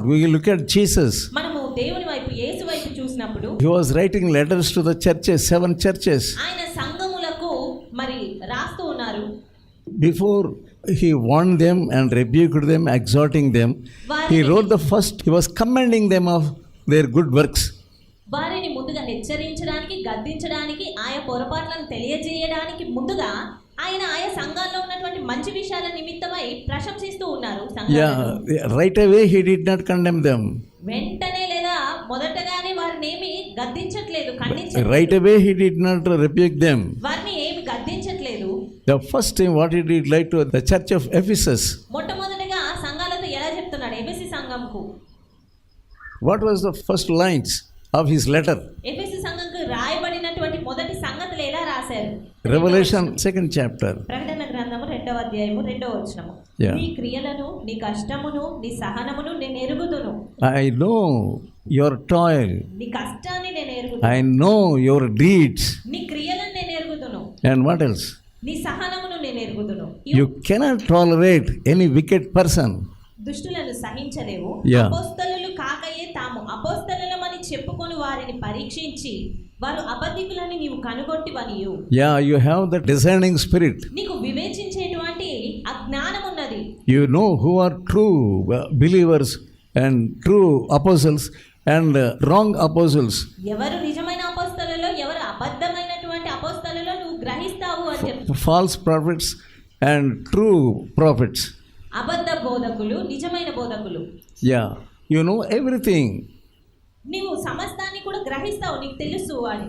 We look at Jesus. మనము దేవుని వైపు యేసు వైపు చూసినప్పుడు He was writing letters to the churches, seven churches. ఆయన సంఘములకు మరి రాస్తూ ఉన్నారు Before he warned them and rebuked them, exhorting them, he wrote the first, he was commending them of their good works. వారిని ముందుగా హెచ్చరించడానికి గద్దించడానికి ఆయా పొరపాట్లను తెలియజేయడానికి ముందుగా ఆయన ఆయా సంఘాల్లో ఉన్నటువంటి మంచి విషయాల నిమిత్తమై ప్రశంసిస్తూ ఉన్నారు. Yeah, right away he did not condemn them. వెంటనే లేదా మొదటగానే వారిని ఏమి గద్దించట్లేదు ఖండించట్లేదు Right away he did not rebuke them. వారిని ఏమి గద్దించట్లేదు The first thing what he did like to the church of Ephesus, మొట్టమొదటిగా సంఘాలతో ఎలా చెప్తున్నాడు ఎఫెసి సంఘంకు what was the first lines of his letter? ఎఫెసి సంఘంకు రాయబడినటువంటి మొదటి సంగతులు ఎలా రాశారు Revelation second chapter. ప్రకటన గ్రంథము రెండవ అధ్యాయము రెండవ వచనము. నీ క్రియలను నీ కష్టమును నీ సహనమును నేను ఎరుగుదును I know your toil. నీ కష్టాన్ని నేను ఎరుగుదును I know your deeds. నీ క్రియలను నేను ఎరుగుదును And what else? నీ సహనమును నేను ఎరుగుదును You cannot tolerate any wicked person. దుష్టులను సహించలేవు Yeah. అపోస్తలు కాకయే తాము అపోస్తలమని చెప్పుకొని వారిని పరీక్షించి వారు అబద్ధికులని నీవు కనుగొట్టివనియు Yeah, you have the discerning spirit. నీకు వివేచించేటువంటి అజ్ఞానం ఉన్నది You know who are true uh, believers and true apostles and uh, wrong apostles. ఎవరు నిజమైన అపోస్తలలో ఎవరు అబద్ధమైనటువంటి అపోస్తలలో నువ్వు గ్రహిస్తావు అని చెప్తావు false prophets and true prophets. అబద్ధ బోధకులు నిజమైన బోధకులు Yeah, you know everything. నీవు సమస్తాన్ని కూడా గ్రహిస్తావు నీకు తెలుసు అని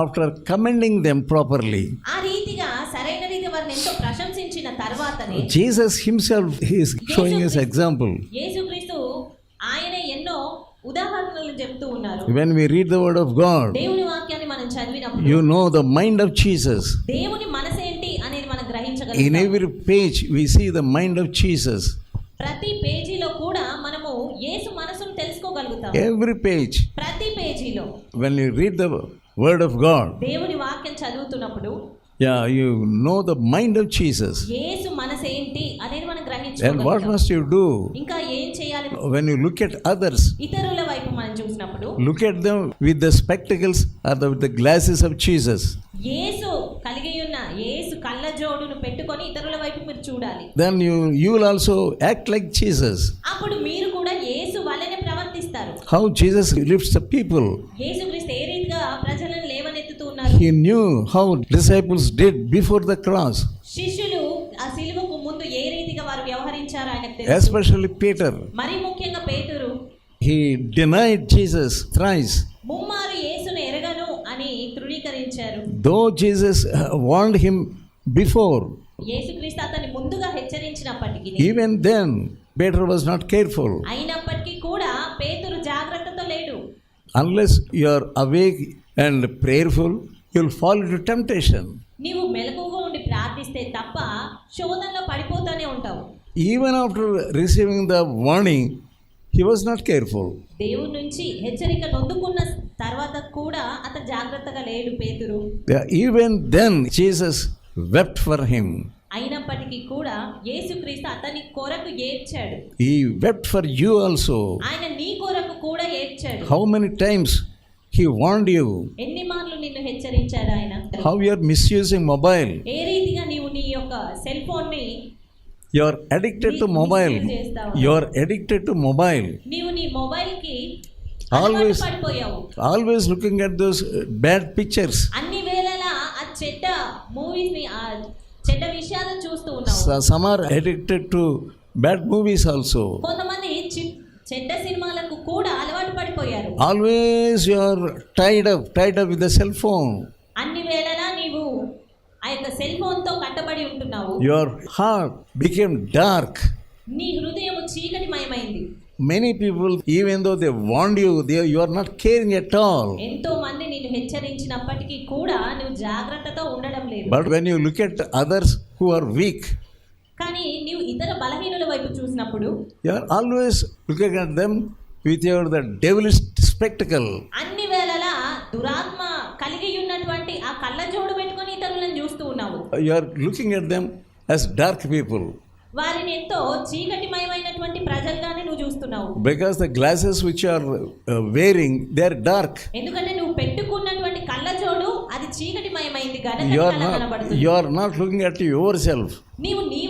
After commending them properly, ఆ రీతిగా సరైన రీతి వారిని ఎంతో ప్రశంసించిన తర్వాతనే Jesus himself is showing us example. యేసుక్రీస్తు ఆయన ఎన్నో ఉదాహరణలు చెప్తూ ఉన్నారు When we read the word of God, దేవుని వాక్యాన్ని మనం చదివినప్పుడు you know the mind of Jesus. దేవుని మనసేంటి అనేది మనం In గ్రహించగలుగుతాం every page, we see the mind of Jesus. ప్రతి యేసు మనసును తెలుసుకోగలుగుతాం Every page. ప్రతి పేజీలో When you read the word of God, దేవుని వాక్యం చదువుతున్నప్పుడు yeah, you know the mind of Jesus. యేసు మనసేంటి అనేది మనం And what గ్రహించుకోగలుగుతాం must you do? ఇంకా ఏం చేయాలి When you look at others, ఇతరుల వైపు మనం చూసినప్పుడు look at them with the spectacles or the, with the glasses of Jesus. యేసు కలిగి ఉన్న యేసు కళ్ళ జోడును పెట్టుకొని ఇతరుల వైపు మీరు చూడాలి Then you, you will also act like Jesus. అప్పుడు మీరు How Jesus lifts the people. యేసుక్రీస్తు ఏ రీతిగా ప్రజలను లేవనెత్తుతూ ఉన్నారు He knew how disciples did before the cross, శిష్యులు ఆ సిలువకు ముందు ఏ రీతిగా వారు వ్యవహరించారో ఆయనకు తెలుసు especially Peter. మరి ముఖ్యంగా పేతురు He denied Jesus thrice. ముమ్మారు యేసును ఎరగను అని తృణీకరించారు Jesus uh, warned him before, యేసుక్రీస్తు అతన్ని ముందుగా హెచ్చరించినప్పటికీ even then, Peter was not careful. అయినప్పటికీ కూడా పేతురు జాగ్రత్తతో లేడు unless you're awake and prayerful you'll fall to temptation నీవు మెలకువగా ఉండి ప్రార్థిస్తే తప్ప శోధనలో పడిపోతూనే ఉంటావు. Even after receiving the warning he was not careful దేవుడి నుంచి హెచ్చరిక నొందుకున్న తర్వాత కూడా అత జాగ్రత్తగా లేడు పేతురు. Even then Jesus wept for him అయినప్పటికీ కూడా యేసుక్రీస్తు అతని కొరకు ఏడ్చాడు. He wept for you also ఆయన నీ కొరకు కూడా ఏడ్చాడు How many times he warned you? ఎన్ని మార్లు నిన్ను హెచ్చరించాడు ఆయన How you are misusing mobile? ఏ రీతిగా నీవు నీ యొక్క సెల్ ఫోన్ని You are addicted to mobile. You are addicted to mobile. నీవు నీ మొబైల్కి Always looking at those uh, bad pictures. అన్ని వేళలా ఆ చెడ్డ మూవీస్ని ఆ చెడ్డ విషయాలను చూస్తూ ఉన్నావు Some are addicted to bad movies also. కొంతమంది చెడ్డ సినిమాలకు కూడా అలవాటు పడిపోయారు Always you are tied up, tied up with the cell phone. అన్ని వేళలా నీవు ఆ యొక్క సెల్ ఫోన్తో కట్టబడి ఉంటున్నావు Your heart became dark. నీ హృదయం చీకటిమయమైంది Many people, even though they warned you, they, you are not caring at all. ఎంతో మంది నిన్ను హెచ్చరించినప్పటికీ కూడా నువ్వు జాగ్రత్తతో ఉండడం లేదు But when you look at others who are weak, కానీ నీవు ఇతర బలహీనల వైపు చూసినప్పుడు you're always looking at them with your the devilish spectacle అన్ని వేళల దురాత్మ కలిగి ఉన్నటువంటి ఆ కళ్ళ జోడు పెట్టుకొని ఇతరులను చూస్తూ ఉన్నావు. You're looking at them as dark people వారిని ఎంతో చీకటిమయమైనటువంటి ప్రజలుగానే నువ్వు చూస్తున్నావు. Because the glasses which are wearing they are dark ఎందుకంటే నువ్వు పెట్టుకున్నటువంటి కళ్ళ చోడు అది చీకటిమయమైంది కానీ you are not looking at yourself నీవు నీ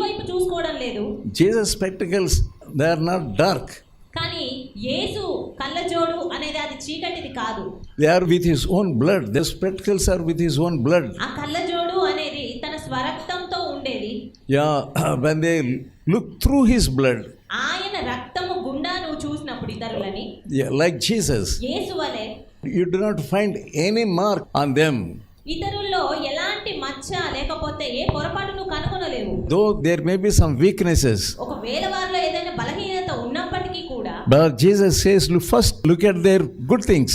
వైపు చూసుకోవడం లేదు Jesus' spectacles, they are not dark. కానీ యేసు కళ్ళజోడు అనేది అది చీకటిది కాదు They are with his own blood. The spectacles are with his own blood. ఆ కళ్ళజోడు అనేది తన స్వరక్తంతో ఉండేది Yeah, when they look through his blood, ఆయన రక్తము గుండా నువ్వు చూసినప్పుడు ఇతరులని like Jesus, యేసు వలె you do not find any mark on them. ఇతరుల్లో ఎలాంటి మచ్చ లేకపోతే ఏ పొరపాటు నువ్వు కనుగొనలేవు Though there may be some weaknesses, ఒకవేళ వారిలో ఏదైనా బలహీనత ఉన్నప్పటికీ కూడా but Jesus says, look, first look at their good things.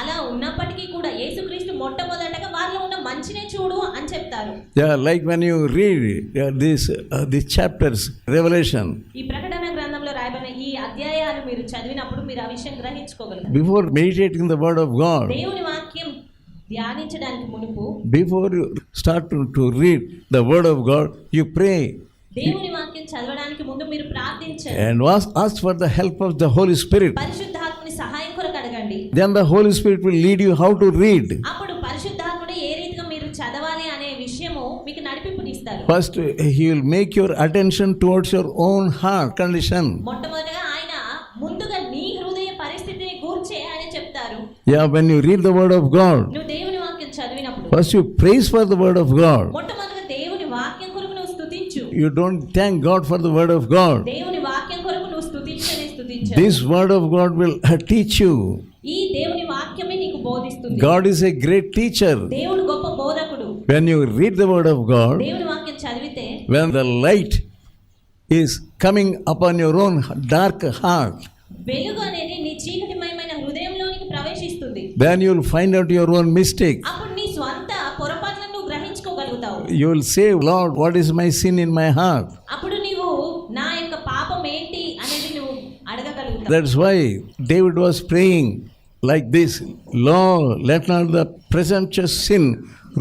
అలా ఉన్నప్పటికీ కూడా యేసుక్రీస్తు మొట్టమొదటగా వారిలో ఉన్న మంచినే చూడు అని చెప్తారు Yeah, like when you read uh, these, uh, these chapters, Revelation, ఈ ప్రకటన గ్రంథంలో రాయబడిన ఈ అధ్యాయాలు మీరు చదివినప్పుడు మీరు ఆ విషయం గ్రహించుకోగలరు before meditating the Word of God, దేవుని ధ్యానించడానికి మునుపు before you start to, to read the Word of God, you pray దేవుని వాక్యం చదవడానికి ముందు మీరు ప్రార్థించండి and ask, ask for the help of the Holy Spirit. పరిశుద్ధాత్మని సహాయం కొరకు అడగండి Then the Holy Spirit will lead you how to read. అప్పుడు పరిశుద్ధాత్ముడు ఏ రీతిగా మీరు చదవాలి అనే విషయము మీకు నడిపింపునిస్తారు First, He will make your attention towards your own heart condition. మొట్టమొదటిగా ఆయన ముందుగా నీ హృదయ పరిస్థితిని గూర్చే ఆయన చెప్తారు Yeah, when you read the Word of God, నువ్వు దేవుని వాక్యం చదివినప్పుడు first you praise for the Word of God. మొట్టమొదటిగా దేవుని వాక్యం కొరకు నువ్వు స్తుతించు You don't thank God for the Word of God. దేవుని వాక్యం కొరకు నువ్వు స్తుతించనే స్తుతించు This Word of God will uh, teach you. ఈ దేవుని వాక్యమే నీకు బోధిస్తుంది God is a great teacher. దేవుడు గొప్ప బోధకుడు When you read the Word of God, దేవుని వాక్యం చదివితే when the light is coming upon your own dark heart, వెలుగు అనేది నీ చీకటిమయమైన హృదయంలోనికి ప్రవేశిస్తుంది then you will find out your own mistake. You will say, Lord, what is my sin in my heart? అప్పుడు నీవు నా యొక్క పాపం ఏంటి అనేది నువ్వు అడగగలుగుతావు That's why David was praying like this Lord, let not the presumptuous sin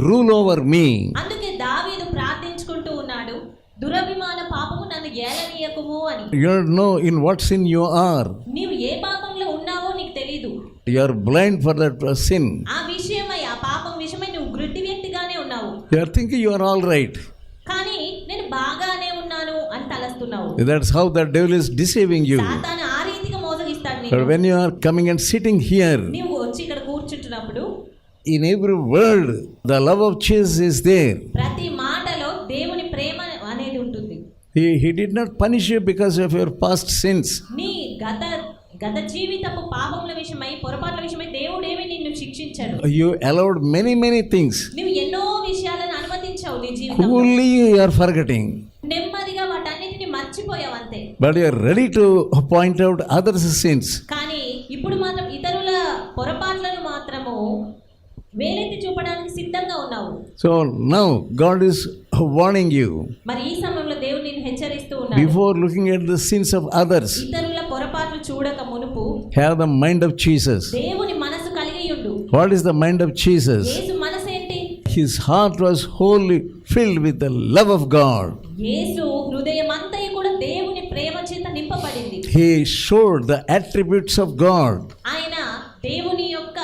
rule over me. అందుకే దావీదు ప్రార్థించుకుంటూ ఉన్నాడు దురభిమాన పాపము నన్ను ఏలనీయకుము అని You don't know in what sin you are. నీవు ఏ పాపంలో ఉన్నావో నీకు You are blind for that uh, sin. ఆ విషయమై ఆ పాపం విషయమై నువ్వు గ్రుడ్డి వ్యక్తిగానే You are thinking you are all right. కానీ నేను బాగానే ఉన్నాను అని తలస్తున్నావు That's how the devil is deceiving you. సాతాను ఆ రీతిగా మోసగిస్తాడు But నేను when you are coming and sitting here, నీవు వచ్చి ఇక్కడ కూర్చుంటున్నప్పుడు in every word, the love of Jesus is there. ప్రతి మాటలో దేవుని ప్రేమ అనేది ఉంటుంది He, he did not punish you because of your past sins. నీ గత గత జీవితపు పాపముల విషయమై పొరపాట్ల విషయమై దేవుడేమి నిన్ను శిక్షించాడు You allowed many, many things. నీ you are forgetting. నెమ్మదిగా వాటన్నిటిని మర్చిపోయావు అంతే But you are ready to point out others' sins. కానీ ఇప్పుడు మాత్రం ఇతరుల పొరపాట్లను మాత్రము వేలెత్తి చూపడానికి సిద్ధంగా ఉన్నావు So now God is warning you మరి ఈ సమయంలో దేవుడు నిన్ను హెచ్చరిస్తూ ఉన్నాడు before looking at the sins of others, ఇతరుల పొరపాట్లు చూడక మునుపు have the mind of Jesus. దేవుని మనసు కలిగి ఉండు What is the mind of Jesus? యేసు మనసు ఏంటి His heart was wholly filled with the love of God. యేసు హృదయం అంతయు కూడా దేవుని ప్రేమ చేత నింపబడింది He showed the attributes of God. ఆయన దేవుని యొక్క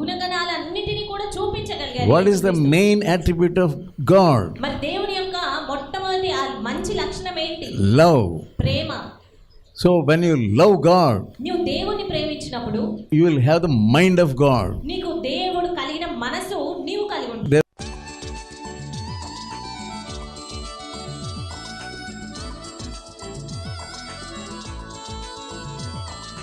గుణగణాలన్నిటినీ కూడా చూపించగలిగారు What is the main attribute of God? మరి దేవుని యొక్క మొట్టమొదటి మంచి లక్షణం ఏంటి Love. Prema So when you love God, నువ్వు దేవుని ప్రేమించినప్పుడు you will have the mind of God. నీకు